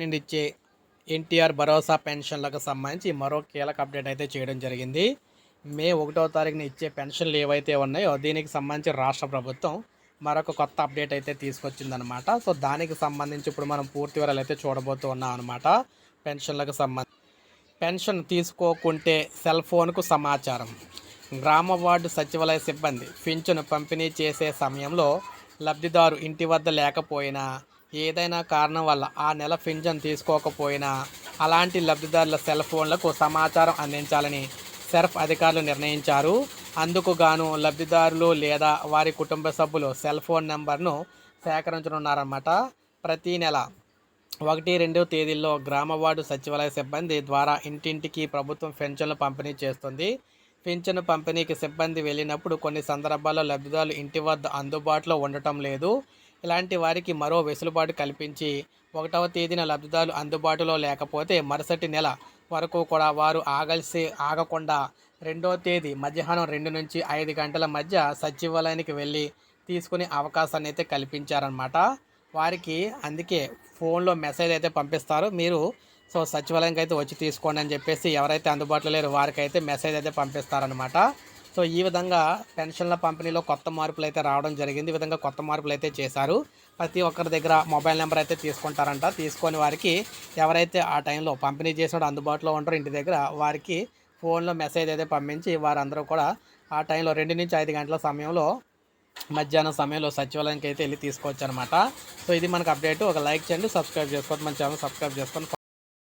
నుండి ఇచ్చే ఎన్టీఆర్ భరోసా పెన్షన్లకు సంబంధించి మరో కీలక అప్డేట్ అయితే చేయడం జరిగింది. మే ఒకటో తారీఖున ఇచ్చే పెన్షన్లు ఏవైతే ఉన్నాయో దీనికి సంబంధించి రాష్ట్ర ప్రభుత్వం మరొక కొత్త అప్డేట్ అయితే తీసుకొచ్చిందనమాట సో దానికి సంబంధించి ఇప్పుడు మనం పూర్తి వివరాలు అయితే చూడబోతూ ఉన్నాం అనమాట పెన్షన్లకు సంబంధించి పెన్షన్ తీసుకోకుంటే సెల్ ఫోన్కు సమాచారం. గ్రామ వార్డు సచివాలయ సిబ్బంది పింఛను పంపిణీ చేసే సమయంలో లబ్ధిదారు ఇంటి వద్ద లేకపోయినా ఏదైనా కారణం వల్ల ఆ నెల పింఛన్ తీసుకోకపోయినా అలాంటి లబ్ధిదారుల సెల్ ఫోన్లకు సమాచారం అందించాలని సెర్ఫ్ అధికారులు నిర్ణయించారు. అందుకు గాను లబ్ధిదారులు లేదా వారి కుటుంబ సభ్యులు సెల్ ఫోన్ నెంబర్ను సేకరించనున్నారన్నమాట. ప్రతి నెల ఒకటి రెండు తేదీల్లో గ్రామ వార్డు సచివాలయ సిబ్బంది ద్వారా ఇంటింటికి ప్రభుత్వం పెన్షన్లు పంపిణీ చేస్తుంది. పింఛను పంపిణీకి సిబ్బంది వెళ్ళినప్పుడు కొన్ని సందర్భాల్లో లబ్ధిదారులు ఇంటి వద్ద అందుబాటులో ఉండటం లేదు. ఇలాంటి వారికి మరో వెసులుబాటు కల్పించి ఒకటవ తేదీన లబ్ధిదారులు అందుబాటులో లేకపోతే మరుసటి నెల వరకు కూడా వారు ఆగల్సి ఆగకుండా రెండో తేదీ మధ్యాహ్నం రెండు నుంచి ఐదు గంటల మధ్య సచివాలయానికి వెళ్ళి తీసుకునే అవకాశాన్ని అయితే కల్పించారనమాట వారికి అందుకే ఫోన్లో మెసేజ్ అయితే పంపిస్తారు. మీరు సో సచివాలయంకి అయితే వచ్చి తీసుకోండి అని చెప్పేసి ఎవరైతే అందుబాటులో లేరు వారికైతే మెసేజ్ అయితే పంపిస్తారనమాట సో ఈ విధంగా పెన్షన్ల పంపిణీలో కొత్త మార్పులు అయితే రావడం జరిగింది. ఈ విధంగా కొత్త మార్పులు అయితే చేశారు. ప్రతి ఒక్కరి దగ్గర మొబైల్ నెంబర్ అయితే తీసుకుంటారంట. తీసుకొని వారికి ఎవరైతే ఆ టైంలో పంపిణీ చేసినప్పుడు అందుబాటులో ఉంటారో ఇంటి దగ్గర వారికి ఫోన్లో మెసేజ్ అయితే పంపించి వారందరూ కూడా ఆ టైంలో రెండు నుంచి ఐదు గంటల సమయంలో మధ్యాహ్నం సమయంలో సచివాలయానికి అయితే వెళ్ళి తీసుకోవచ్చు అనమాట సో ఇది మనకు అప్డేట్. ఒక లైక్ చేయండి సబ్స్క్రైబ్ చేసుకోండి మన ఛానల్ సబ్స్క్రైబ్ చేసుకొని